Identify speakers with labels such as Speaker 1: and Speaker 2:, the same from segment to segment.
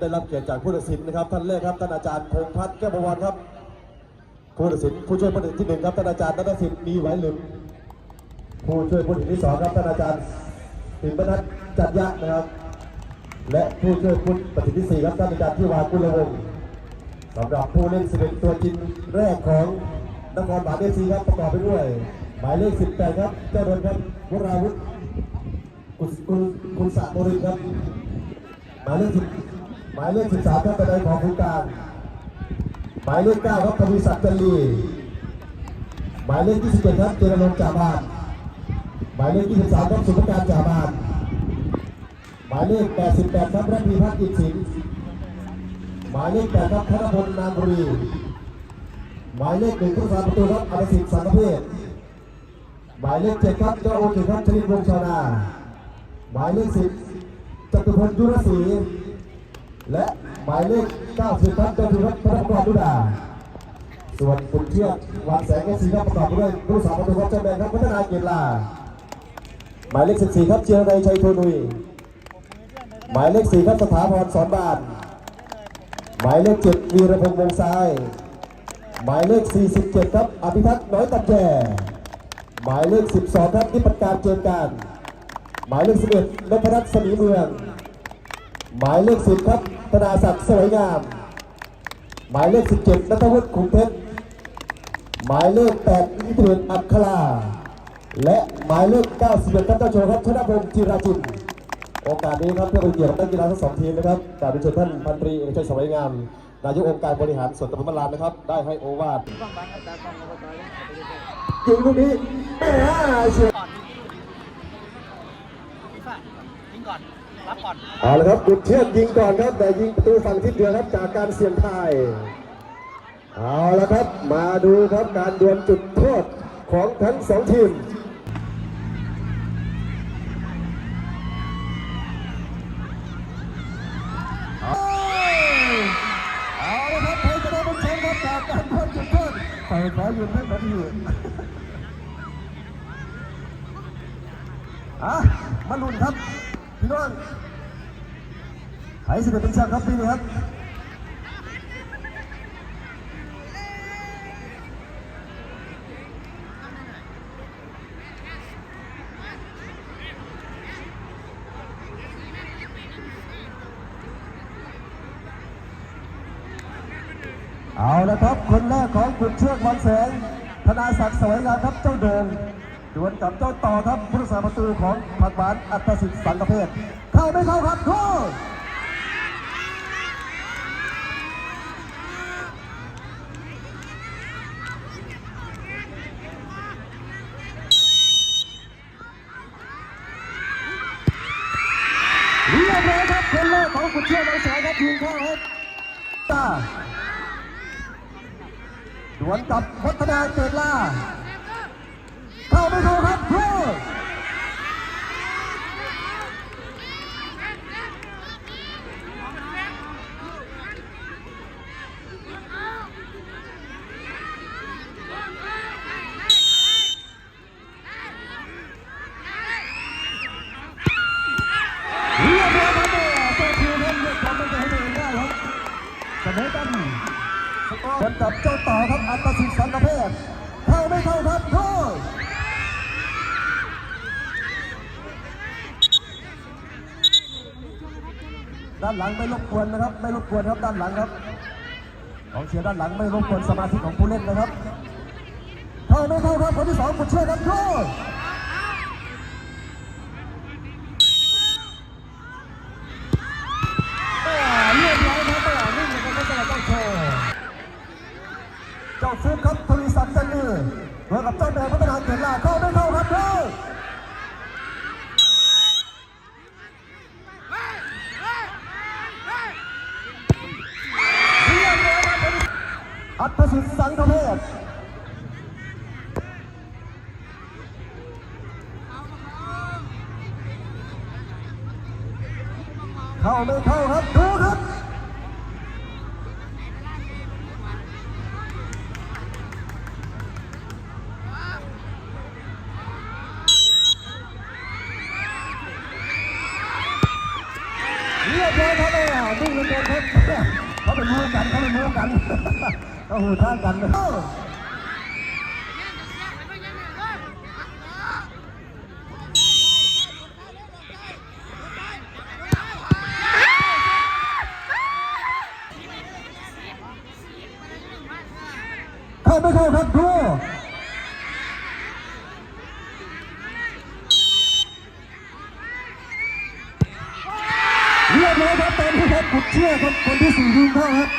Speaker 1: ได้รับเกียรติจากผู้ตัดสินนะครับ ท่านแรกครับท่านอาจารย์พงพัฒน์แก้วประวันครับผู้ตัดสินผู้ช่วยผู้ตัดสินที่หนึ่งครับท่านอาจารย์นัทสิทธิ์มีไหวหลึมผู้ช่วยผู้ตัดสินที่สองครับท่านอาจารย์สินปนัทจัดยะนะครับ และผู้ช่วยผู้ตัดสินที่สี่ครับท่านอาจารย์ที่วากุลวงศ์สำหรับผู้เล่นสิบเอ็ดตัวจริงแรกของนครบาลเอฟซีครับประกอบไปด้วย หมายเลขสิบแปดครับเจ้าเดินครับวราวุฒิคุณคุณคุณสระบรินครับหมายเลขสิบ หมายเลขสิบสามครับเป็นไดของคุณการหมายเลขเก้าครับทวีศักดิ์จันลีหมายเลขยี่สิบเจ็ดครับเจริญจ่าบานหมายเลขยี่สิบสามครับสุภการจ่าบานหมายเลขแปดสิบแปดครับรัตีพัฒน์กิจสินหมายเลขแปดครับธนพลนามบุรีหมายเลขหนึ่งผู้สาประตูครับอภิสิทธิ์สังเพศหมายเลขเจ็ดครับเจ้าโอเคครับชลินวงชาวนา หมายเลขสิบจตุพลยุรศรี และหมายเลขเก้าสิบครับเจ้าทุรัตน์พระประกอบดุดา ส่วนคุณเทียบวันแสงเอสีครับประกอบด้วยผู้สาวประตูครับเจ้าแดงครับพัฒนาเกียรติลาหมายเลขสิบสี่ครับเจียรนัยชัยโทนุย หมายเลขสี่ครับสถาพรสอนบาน หมายเลขเจ็ดวีรพงษ์วงศ์ทราย หมายเลข 47 ครับอภิทักษ์น้อยตับแก่หมายเลข 12 ครับนิพัฒน์การเจนการ หมายเลข 11นพรัตน์สมีเมือง หมายเลข 10 ครับ ธนาศักดิ์สวยงาม หมายเลข 17นัทวุฒิขุมเพชรหมายเลข8นิติเวศอัคราและหมายเลข91ครับเจ้าโชว์ครับชนะพงศ์จิราจินโอกาสนี้ครับเพื่อเป็นเกียรติกับนักกีฬาทั้งสองทีมนะครับกราบเรียนเชิญท่านพันตรีเอกชัยสวยงามนายกองค์การบริหารส่วนตำบลมะลานนะครับ ได้ให้โอวาทยิงลูกนี้แหม่เชีย
Speaker 2: ยิงก่อน รับก่อน
Speaker 1: เอาละครับบุดเชือกยิงก่อนครับแต่ยิงประตูฝั่งทิศเหนือครับจากการเสี่ยงทายเอาละครับมาดูครับการดวลจุดโทษของทั้งสองทีมเอาละครับใครจะได้เป็นแชมป์ครับจากการดวลจุดโทษใครขอหยุดให้ผมอยู่อะมาลุ้นครับ พี่น้องใครสิบเป็นแชมป์ครับปีนี้ครับเอาละครับ คนแรกของขุนเชือกวันแสงธนาศักดิ์สวยงามครับเจ้าโดง ดวลกับเจ้าต่อครับผู้รักษาประตูของผักหวานอัตสิทธิ์สังกเพศเข้าไม่เข้าครับโทษเรียบร้อยครับคนแรกของขุนเชือกวันแสงครับยิงเข้าครับตาดวลกับพัฒนาเกตลาเข้า ไม่เข้าครับ ด้านหลังไม่รบกวนนะครับ ไม่รบกวนครับด้านหลังครับของเชียร์ด้านหลังไม่รบกวนสมาธิของผู้เล่นนะครับเข้าไม่เข้าครับคนที่สองบุญช่วยกันโทษ เข้าไม่เข้าครับดูครับเรียบร้อยครับแม่นิ่งเหลยครับเขาเป็นมือกันเขาเป็นมือกันเขาหูท่างกันเออเข้าไม่เข้าครับดู เรียบร้อยครับตามที่ครับกุดเชื่อคนคนที่สี่ยิงเข้าครับ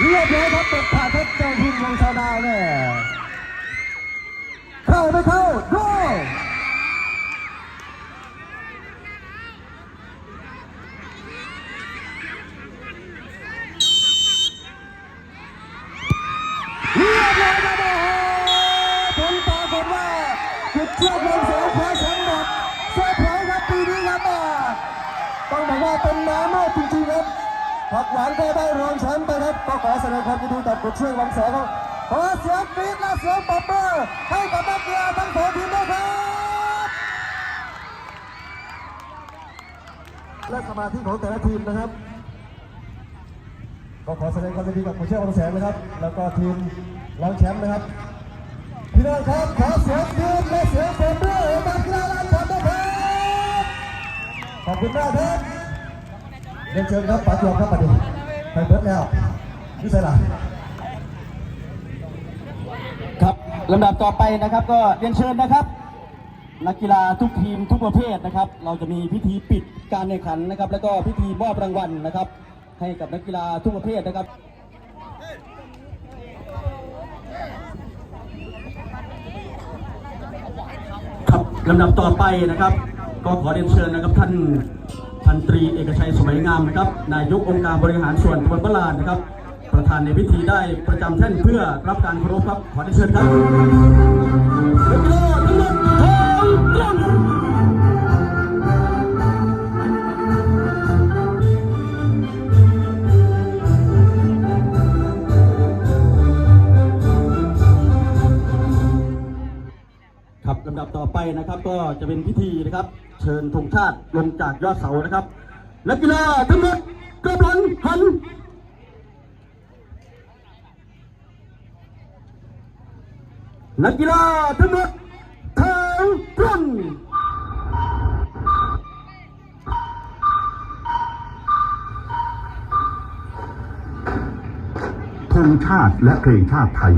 Speaker 1: เรียบร้อยครับตกผ่านครับเจ้าพิมพ์วงชาวนาเนี่ยเข้าไม่เข้าดูเรียบร้อยครับโอ้โหผลปรากฏว่าจุด เชือกวงแสงคว้าแชมป์หมดเซอร์ไพรส์ครับปีนี้ครับต้องบอกว่าเป็นน้ำมากจริงๆครับผักหวานก็ได้รองแชมป์ไปครับก็ขอแสดงความยินดีกับกุดช่วยวังแสงครับขอเสียงกรี๊ดและเสียงปรบมือให้กับนักกีฬาทั้งสองทีมด้วยครับ และสมาธิของแต่ละทีมนะครับ ก็ขอแสดงความยินดีกับกุดช่วยวังแสงนะครับ แล้วก็ทีมรองแชมป์นะครับ พี่น้องครับขอเสียงกรี๊ดและเสียงปรบมือให้กับกีฬาลันพันครับขอบคุณมากครับเรียนเชิญครับป๋าจวบครับป๋าดิไปเบิร์ดแล้วนี่ใส่หลัง
Speaker 3: ครับลำดับต่อไปนะครับก็เรียนเชิญนะครับ นักกีฬาทุกทีมทุกประเภทนะครับ เราจะมีพิธีปิดการแข่งขันนะครับ แล้วก็พิธีมอบรางวัลนะครับ ให้กับนักกีฬาทุกประเภทนะครับ ครับ ลำดับต่อไปนะครับ ก็ขอเรียนเชิญนะครับท่านพันตรีเอกชัยสมัยงามนะครับนายกองค์การบริหารส่วนตำบลพระลานนะครับ ประธานในพิธีได้ประจำแท่นเพื่อรับการเคารพครับขอเรียนเชิญครับ นะครับ ก็จะเป็นพิธีนะครับ เชิญธงชาติลงจากยอดเสานะครับนักกีฬาทั้งหมดกำลังหันนักกีฬาทั้งหมดแถวตรง
Speaker 4: ธงชาติและเพลงชาติไทย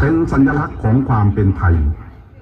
Speaker 4: เป็นสัญลักษณ์ของความเป็นไทย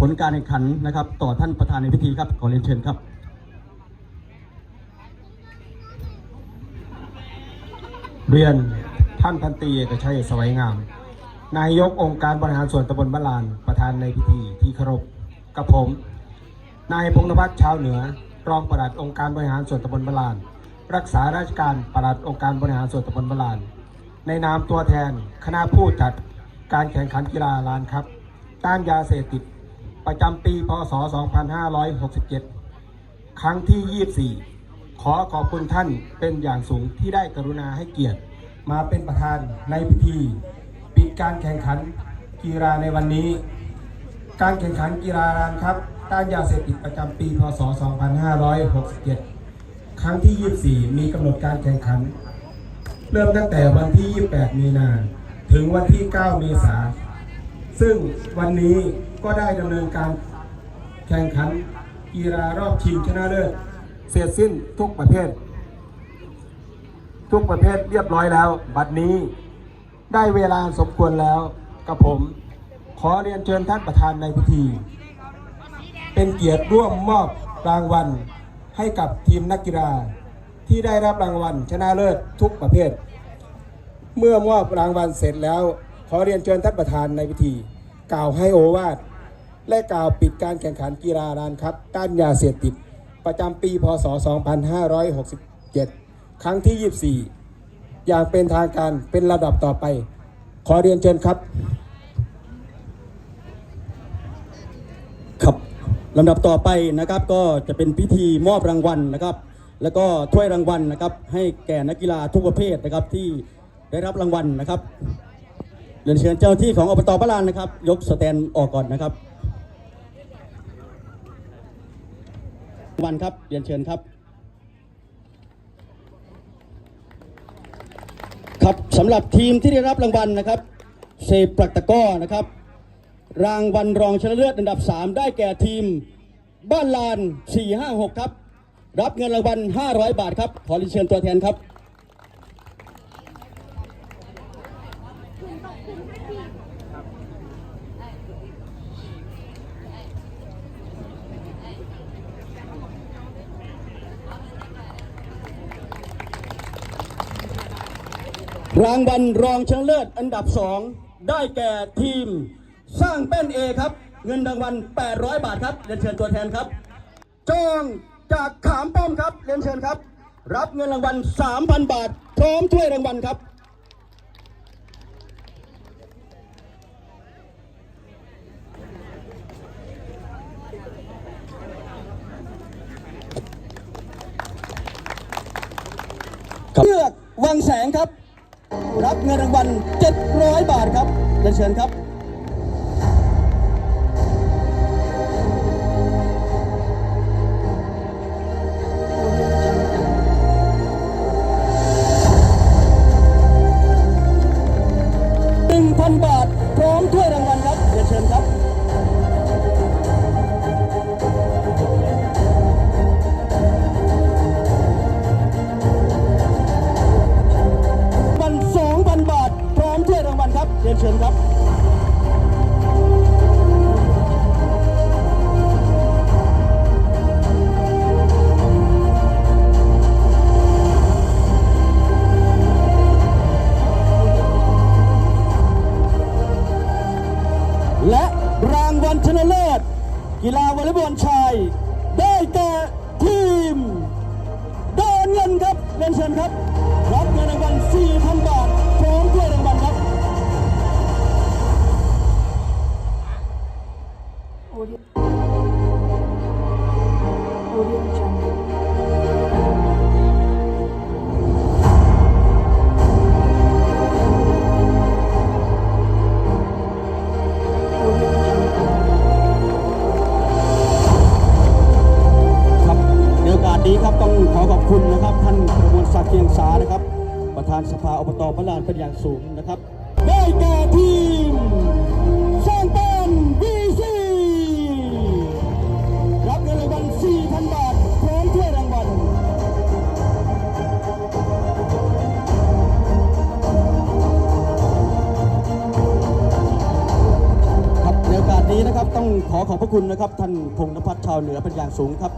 Speaker 5: ผ
Speaker 3: ลการแข่งขันนะครับ ต่อท่านประธานในพิธีครับ ขอเรียนเชิญครับ
Speaker 5: เรียนท่านพันตีเอกชัยสวัยงาม นายกองค์การบริหารส่วนตำบลบ้านลาน ประธานในพิธีที่เคารพกับผม นายพงษ์นภัสชาวเหนือ รองปลัดองค์การบริหารส่วนตำบลบ้านลาน รักษาราชการปลัดองค์การบริหารส่วนตำบลบ้านลาน ในนามตัวแทนคณะผู้จัดการแข่งขันกีฬาลานครับ ต้านยาเสพติด ประจำปี พศ 2567 ครั้งที่ 24 ขอขอบคุณท่านเป็นอย่างสูงที่ได้กรุณาให้เกียรติ มาเป็นประธานในพิธี ปิดการแข่งขันกีฬาในวันนี้ การแข่งขันกีฬารานครับต้านยาเสพติดประจำปี พศ 2567 ครั้งที่ 24 มีกำหนดการแข่งขัน เริ่มตั้งแต่วันที่ 28 มีนา ถึงวันที่ 9 เมษา ซึ่งวันนี้ ก็ได้ดำเนินการแข่งขันกีฬารอบชิงชนะเลิศเสร็จสิ้นทุกประเภท ทุกประเภทเรียบร้อยแล้ว บัดนี้ได้เวลาสมควรแล้วกับผม ขอเรียนเชิญท่านประธานในพิธี เป็นเกียรติร่วมมอบรางวัลให้กับทีมนักกีฬาที่ได้รับรางวัลชนะเลิศทุกประเภท เมื่อมอบรางวัลเสร็จแล้ว ขอเรียนเชิญท่านประธานในพิธี กล่าวให้โอวาท และกล่าวปิดการแข่งขันกีฬาลานครับต้านยาเสพติด ประจำปีพศ 2567 ครั้งที่ 24 อย่างเป็นทางการเป็นระดับต่อไป ขอเรียนเชิญครับ
Speaker 3: ครับลำดับต่อไปนะครับก็จะเป็นพิธีมอบรางวัลนะครับ แล้วก็ถ้วยรางวัลนะครับ ให้แก่นักกีฬาทุกประเภทนะครับที่ได้รับรางวัลนะครับเรียนเชิญเจ้าหน้าที่ของอบตบ้านลานนะครับ ยกสแตนออกก่อนนะครับราง วัลครับเรียนเชิญครับ ครับสำหรับทีมที่ได้รับรางวัลนะครับเซปรักตะก้อนะครับ รางวัลรองชนะเลิศอันดับ 3 ได้แก่ทีมบ้านลาน 456 ครับ รับเงินรางวัล 500 บาทครับ ขอเรียนเชิญตัวแทนครับ รางวัลรองชนะเลิศอันดับ 2 ได้แก่ทีมสร้างเป็นเอครับ เงินรางวัล 800 บาทครับเรียนเชิญตัวแทนครับจองจากขามป้อมครับเรียนเชิญครับ รับเงินรางวัล 3,000 บาท พร้อมถ้วยรางวัลครับเลือกวังแสงครับ รับเงินรางวัล700 บาทครับเรียนเชิญครับ1,000บาวเหนือเป็นอย่างสูงครับ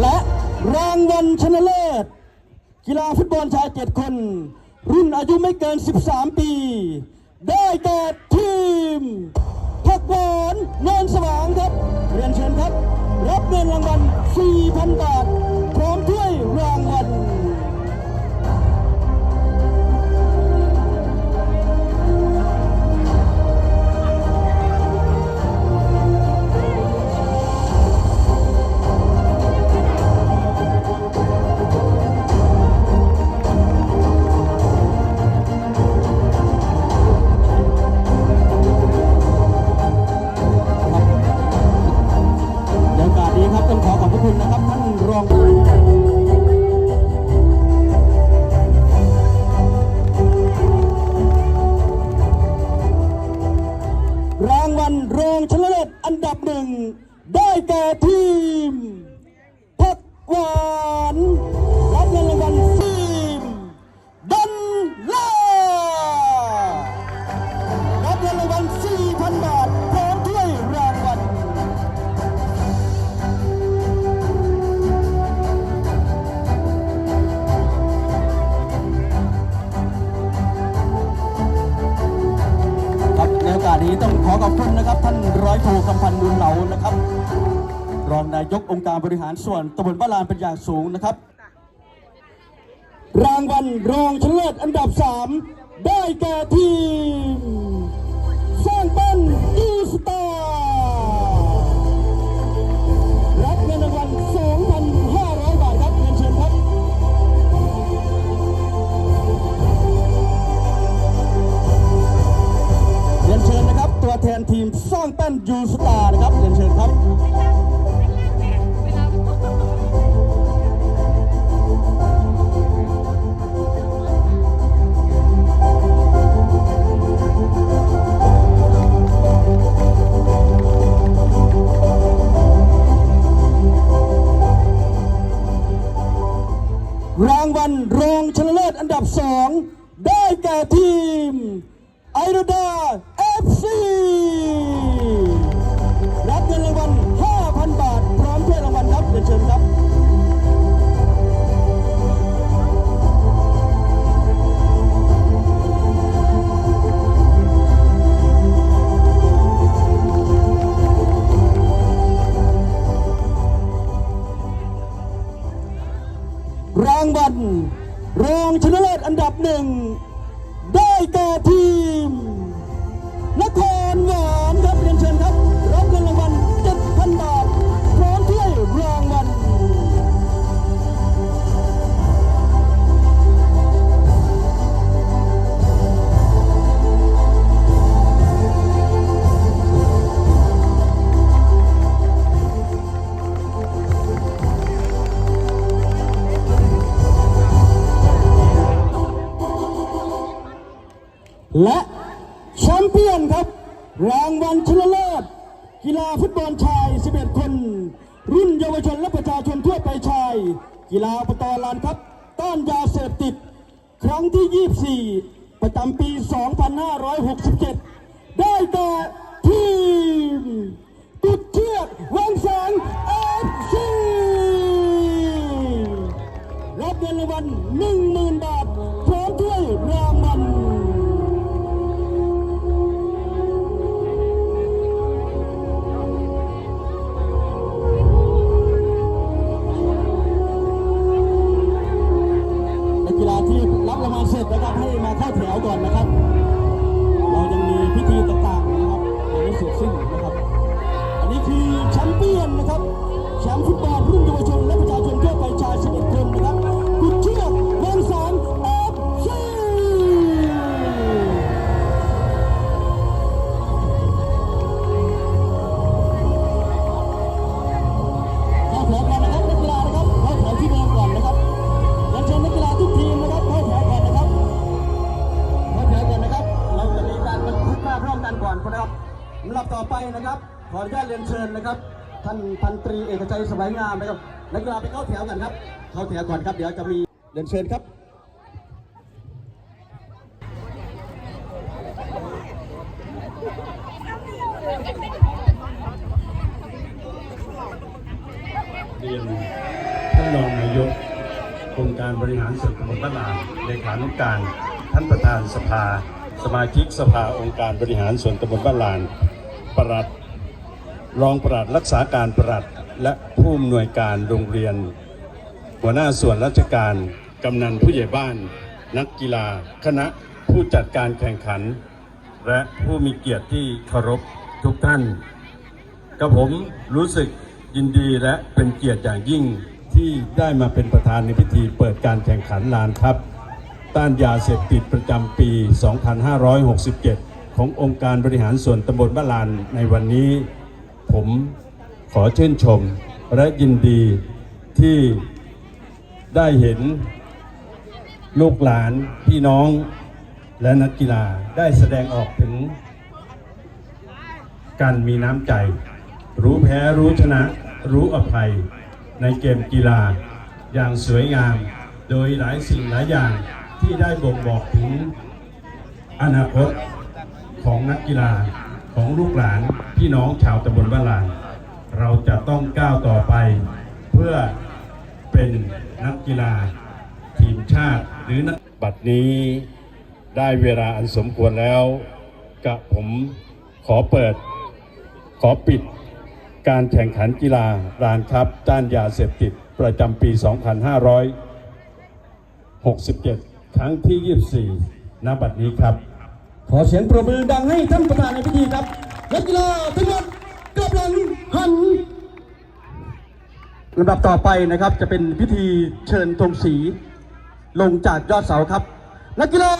Speaker 3: และรางวัลชนะเลิศ กีฬาฟุตบอลชายเจ็ดคน รุ่นอายุไม่เกิน 13 ปี ได้แก่ทีมพักหวานเนินสว่างครับ เรียนเชิญครับ รับเงินรางวัล 4,000 บาท นี้ต้องขอขอบคุณนะครับ ท่านร้อยโทคำพันธ์มูลเหลานะครับ รองนายกองค์การบริหารส่วนตำบลบ้านลานเป็นอย่างสูงนะครับ รางวัลรองชนะเลิศอันดับ 3 ได้แก่ทีม สร้างบ้านอีสตาร์ แทนทีมสร้างแป้นยูสตาร์นะครับเรียนเชิญครับ รางวัลรองชนะเลิศอันดับหนึ่ง ได้แก่ทีมนครหวาน และแชมเปี้ยนครับ รางวัลชนะเลิศกีฬาฟุตบอลชาย 11 คน รุ่นเยาวชนและประชาชนทั่วไปชาย กีฬาปตอลานครับ ต้านยาเสพติด ครั้งที่ 24 ประจำปี 2567 ได้แก่ทีมตุดเชือกวังแสงเอฟซีรับเงินรางวัล10,000 บาทพร้อมถ้วยรางวัล เสร็จนะครับให้มาเข้าแถวก่อนนะครับ นักกีฬาไปเข้าแถวกันครับ เข้าแถวก่อนครับ เดี๋ยวจะมีเรียนเชิญครับ
Speaker 6: เรียนท่านรองนายกองค์การบริหารส่วนตำบลบ้านลานเลขานุการ ท่านประธานสภา สมาชิกสภาองค์การบริหารส่วนตำบลบ้านลาน ปลัด รองปลัดรักษาการปลัด และผู้อำนวยการโรงเรียน หัวหน้าส่วนราชการ กำนันผู้ใหญ่บ้าน นักกีฬา คณะผู้จัดการแข่งขัน และผู้มีเกียรติที่เคารพทุกท่านกับผมรู้สึกยินดีและเป็นเกียรติอย่างยิ่งที่ได้มาเป็นประธานในพิธีเปิดการแข่งขันลานครับ ต้านยาเสพติดประจำปี 2567 ขององค์การบริหารส่วนตำบลบ้านลานในวันนี้ ผม ขอชื่นชมและยินดีที่ได้เห็นลูกหลานพี่น้องและนักกีฬาได้แสดงออกถึง การมีน้ำใจ รู้แพ้รู้ชนะรู้อภัยในเกมกีฬาอย่างสวยงาม โดยหลายสิ่งหลายอย่างที่ได้บ่งบอกถึงอนาคตของนักกีฬาของลูกหลานพี่น้องชาวตำบลบ้านลาน เราจะต้องก้าวต่อไป เพื่อเป็นนักกีฬาทีมชาติ หรือนักบัดนี้ได้เวลาอันสมควรแล้วกับผมขอเปิด ขอปิดการแข่งขันกีฬารานครับต้านยาเสพติดประจำปี 2567 ครั้งที่ 24 ณ บัดนี้ครับ
Speaker 3: ขอเสียงปรบมือดังให้ท่านประธานในพิธีครับ นักกีฬาทั้งหมด กลับหลังหันลำดับต่อไปนะครับจะเป็นพิธีเชิญธงสี ลงจากยอดเสาครับ นักกีฬา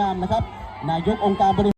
Speaker 3: งามนะครับ นายกองค์การบริ